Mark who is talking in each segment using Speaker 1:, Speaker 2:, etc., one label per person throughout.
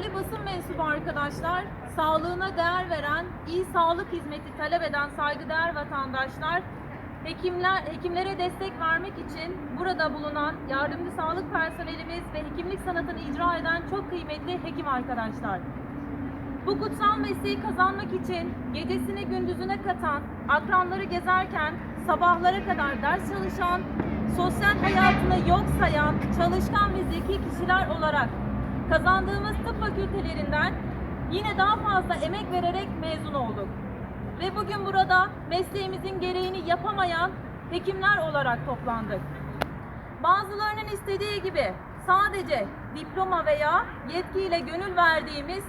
Speaker 1: Değerli basın mensubu arkadaşlar, sağlığına değer veren, iyi sağlık hizmeti talep eden saygıdeğer vatandaşlar, hekimler, hekimlere destek vermek için burada bulunan yardımcı sağlık personelimiz ve hekimlik sanatını icra eden çok kıymetli hekim arkadaşlar. Bu kutsal mesleği kazanmak için gecesini gündüzüne katan, akranları gezerken sabahlara kadar ders çalışan, sosyal hayatını yok sayan, çalışkan ve zeki kişiler olarak kazandığımız tıp fakültelerinden yine daha fazla emek vererek mezun olduk. Ve bugün burada mesleğimizin gereğini yapamayan hekimler olarak toplandık. Bazılarının istediği gibi sadece diploma veya yetkiyle gönül verdiğimiz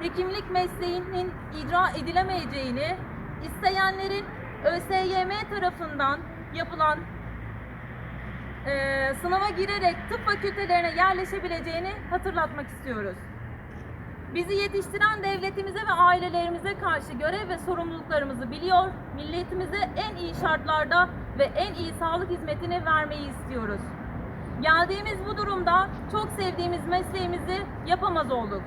Speaker 1: hekimlik mesleğinin icra edilemeyeceğini, isteyenlerin ÖSYM tarafından yapılan eee, sınava girerek tıp fakültelerine yerleşebileceğini hatırlatmak istiyoruz. Bizi yetiştiren devletimize ve ailelerimize karşı görev ve sorumluluklarımızı biliyor, milletimize en iyi şartlarda ve en iyi sağlık hizmetini vermeyi istiyoruz. Geldiğimiz bu durumda çok sevdiğimiz mesleğimizi yapamaz olduk.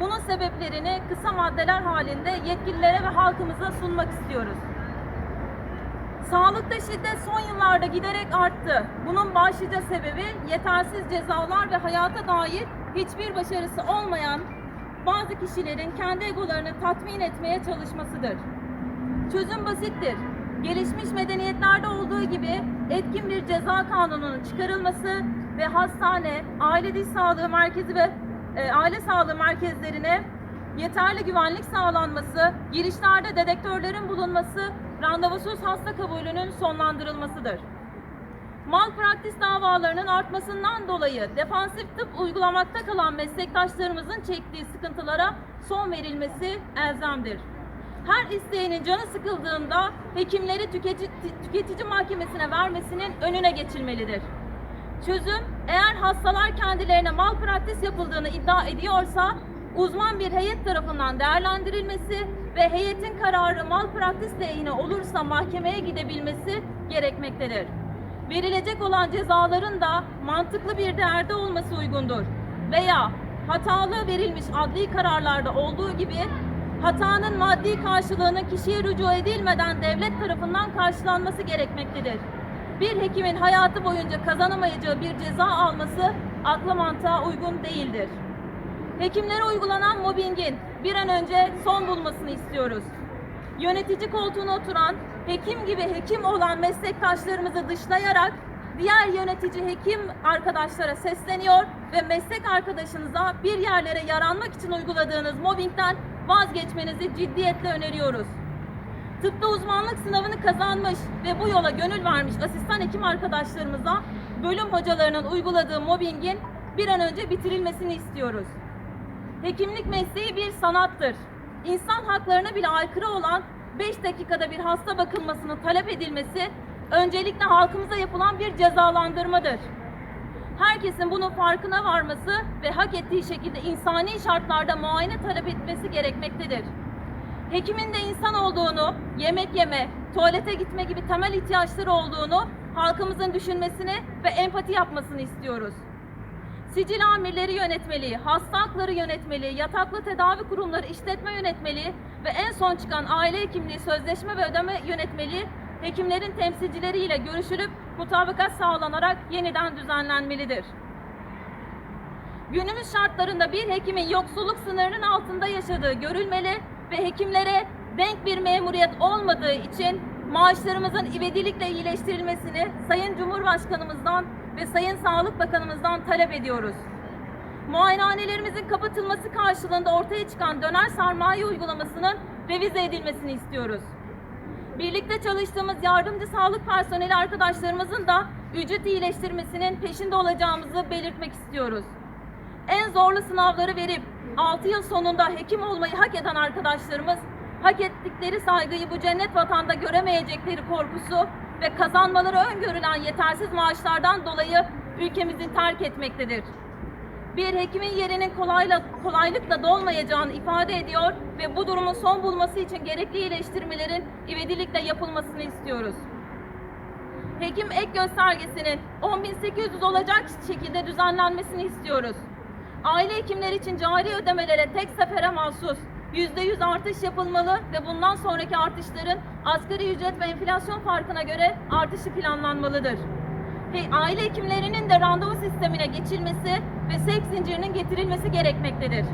Speaker 1: Bunun sebeplerini kısa maddeler halinde yetkililere ve halkımıza sunmak istiyoruz. Sağlıkta şiddet son yıllarda giderek arttı. Bunun başlıca sebebi yetersiz cezalar ve hayata dair hiçbir başarısı olmayan bazı kişilerin kendi egolarını tatmin etmeye çalışmasıdır. Çözüm basittir. Gelişmiş medeniyetlerde olduğu gibi etkin bir ceza kanununun çıkarılması ve hastane, aile diş sağlığı merkezi ve e, aile sağlığı merkezlerine yeterli güvenlik sağlanması, girişlerde dedektörlerin bulunması, randevusuz hasta kabulünün sonlandırılmasıdır. Malpraktis davalarının artmasından dolayı defansif tıp uygulamakta kalan meslektaşlarımızın çektiği sıkıntılara son verilmesi elzemdir. Her isteyenin canı sıkıldığında hekimleri tüketici, tüketici mahkemesine vermesinin önüne geçilmelidir. Çözüm, eğer hastalar kendilerine malpraktis yapıldığını iddia ediyorsa, uzman bir heyet tarafından değerlendirilmesi ve heyetin kararı malpraktis lehine olursa mahkemeye gidebilmesi gerekmektedir. Verilecek olan cezaların da mantıklı bir değerde olması uygundur. Veya hatalı verilmiş adli kararlarda olduğu gibi hatanın maddi karşılığının kişiye rücu edilmeden devlet tarafından karşılanması gerekmektedir. Bir hekimin hayatı boyunca kazanamayacağı bir ceza alması akla mantığa uygun değildir. Hekimlere uygulanan mobbingin bir an önce son bulmasını istiyoruz. Yönetici koltuğuna oturan, hekim gibi hekim olan meslektaşlarımızı dışlayarak diğer yönetici hekim arkadaşlara sesleniyor ve meslek arkadaşınıza bir yerlere yaranmak için uyguladığınız mobbingden vazgeçmenizi ciddiyetle öneriyoruz. Tıpta uzmanlık sınavını kazanmış ve bu yola gönül vermiş asistan hekim arkadaşlarımıza bölüm hocalarının uyguladığı mobbingin bir an önce bitirilmesini istiyoruz. Hekimlik mesleği bir sanattır. İnsan haklarına bile aykırı olan 5 dakikada bir hasta bakılmasının talep edilmesi öncelikle halkımıza yapılan bir cezalandırmadır. Herkesin bunun farkına varması ve hak ettiği şekilde insani şartlarda muayene talep etmesi gerekmektedir. Hekimin de insan olduğunu, yemek yeme, tuvalete gitme gibi temel ihtiyaçları olduğunu halkımızın düşünmesini ve empati yapmasını istiyoruz. Sicil amirleri yönetmeliği, hasta yönetmeliği, yataklı tedavi kurumları işletme yönetmeliği ve en son çıkan aile hekimliği sözleşme ve ödeme yönetmeliği hekimlerin temsilcileriyle görüşülüp mutabakat sağlanarak yeniden düzenlenmelidir. Günümüz şartlarında bir hekimin yoksulluk sınırının altında yaşadığı görülmeli ve hekimlere denk bir memuriyet olmadığı için maaşlarımızın ivedilikle iyileştirilmesini Sayın Cumhurbaşkanımızdan ve Sayın Sağlık Bakanımızdan talep ediyoruz. Muayenehanelerimizin kapatılması karşılığında ortaya çıkan döner sermaye uygulamasının revize edilmesini istiyoruz. Birlikte çalıştığımız yardımcı sağlık personeli arkadaşlarımızın da ücret iyileştirmesinin peşinde olacağımızı belirtmek istiyoruz. En zorlu sınavları verip 6 yıl sonunda hekim olmayı hak eden arkadaşlarımız hak ettikleri saygıyı bu cennet vatanda göremeyecekleri korkusu ve kazanmaları öngörülen yetersiz maaşlardan dolayı ülkemizi terk etmektedir. Bir hekimin yerinin kolayla, kolaylıkla dolmayacağını ifade ediyor ve bu durumun son bulması için gerekli iyileştirmelerin ivedilikle yapılmasını istiyoruz. Hekim ek göstergesinin 10.800 olacak şekilde düzenlenmesini istiyoruz. Aile hekimleri için cari ödemelere tek sefere mahsus %100 artış yapılmalı ve bundan sonraki artışların asgari ücret ve enflasyon farkına göre artışı planlanmalıdır. He- Aile hekimlerinin de randevu sistemine geçilmesi ve sevk zincirinin getirilmesi gerekmektedir.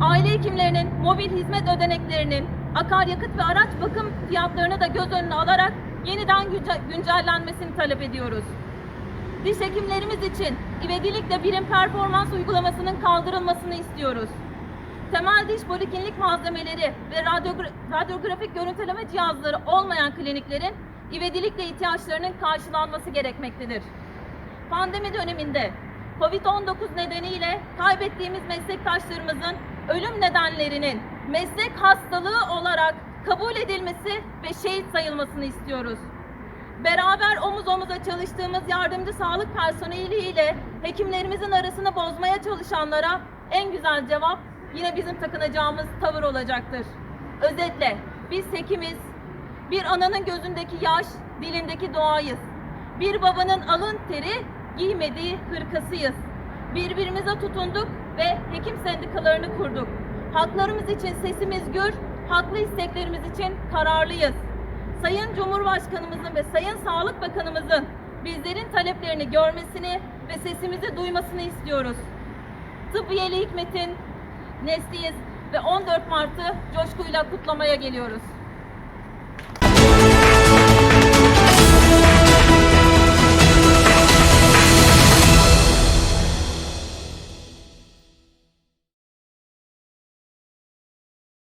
Speaker 1: Aile hekimlerinin mobil hizmet ödeneklerinin akaryakıt ve araç bakım fiyatlarını da göz önüne alarak yeniden günce- güncellenmesini talep ediyoruz. Diş hekimlerimiz için ivedilikle birim performans uygulamasının kaldırılmasını istiyoruz. Temel diş poliklinik malzemeleri ve radyogra- radyografik görüntüleme cihazları olmayan kliniklerin ivedilikle ihtiyaçlarının karşılanması gerekmektedir. Pandemi döneminde Covid-19 nedeniyle kaybettiğimiz meslektaşlarımızın ölüm nedenlerinin meslek hastalığı olarak kabul edilmesi ve şehit sayılmasını istiyoruz. Beraber omuz omuza çalıştığımız yardımcı sağlık personeliyle hekimlerimizin arasını bozmaya çalışanlara en güzel cevap yine bizim takınacağımız tavır olacaktır. Özetle biz hekimiz, bir ananın gözündeki yaş, dilindeki doğayız. Bir babanın alın teri, giymediği hırkasıyız. Birbirimize tutunduk ve hekim sendikalarını kurduk. Haklarımız için sesimiz gür, haklı isteklerimiz için kararlıyız. Sayın Cumhurbaşkanımızın ve Sayın Sağlık Bakanımızın bizlerin taleplerini görmesini ve sesimizi duymasını istiyoruz. Tıbbiyeli Hikmet'in nesliyiz ve 14 Mart'ı coşkuyla kutlamaya geliyoruz.